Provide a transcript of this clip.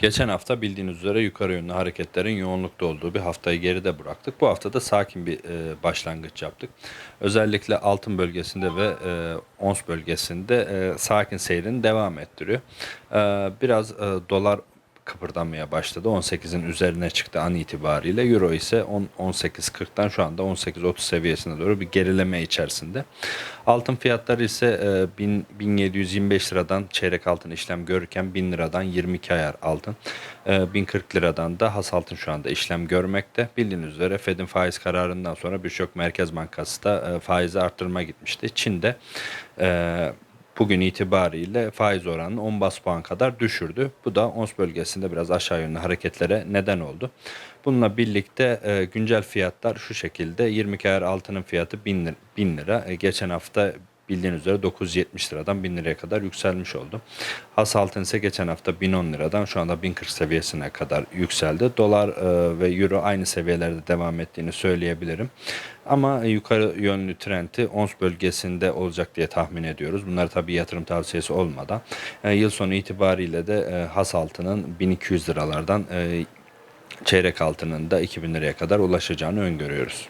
Geçen hafta bildiğiniz üzere yukarı yönlü hareketlerin yoğunlukta olduğu bir haftayı geride bıraktık. Bu hafta da sakin bir e, başlangıç yaptık. Özellikle altın bölgesinde ve e, ons bölgesinde e, sakin seyrini devam ettiriyor. E, biraz e, dolar kıpırdanmaya başladı. 18'in üzerine çıktı an itibariyle. Euro ise 10 18.40'tan şu anda 18.30 seviyesine doğru bir gerileme içerisinde. Altın fiyatları ise e, 1000 1725 liradan çeyrek altın işlem görürken 1000 liradan 22 ayar altın. E, 1040 liradan da has altın şu anda işlem görmekte. Bildiğiniz üzere Fed'in faiz kararından sonra birçok merkez bankası da e, faizi arttırma gitmişti. Çin'de e, bugün itibariyle faiz oranını 10 bas puan kadar düşürdü. Bu da ons bölgesinde biraz aşağı yönlü hareketlere neden oldu. Bununla birlikte e, güncel fiyatlar şu şekilde 20 ayar altının fiyatı 1000 lira. 1000 lira. E, geçen hafta bildiğiniz üzere 970 liradan 1000 liraya kadar yükselmiş oldu. Has altın ise geçen hafta 1010 liradan şu anda 1040 seviyesine kadar yükseldi. Dolar e, ve euro aynı seviyelerde devam ettiğini söyleyebilirim. Ama yukarı yönlü trendi ons bölgesinde olacak diye tahmin ediyoruz. Bunlar tabii yatırım tavsiyesi olmadan. E, yıl sonu itibariyle de e, has altının 1200 liralardan çeyrek altının da 2000 liraya kadar ulaşacağını öngörüyoruz.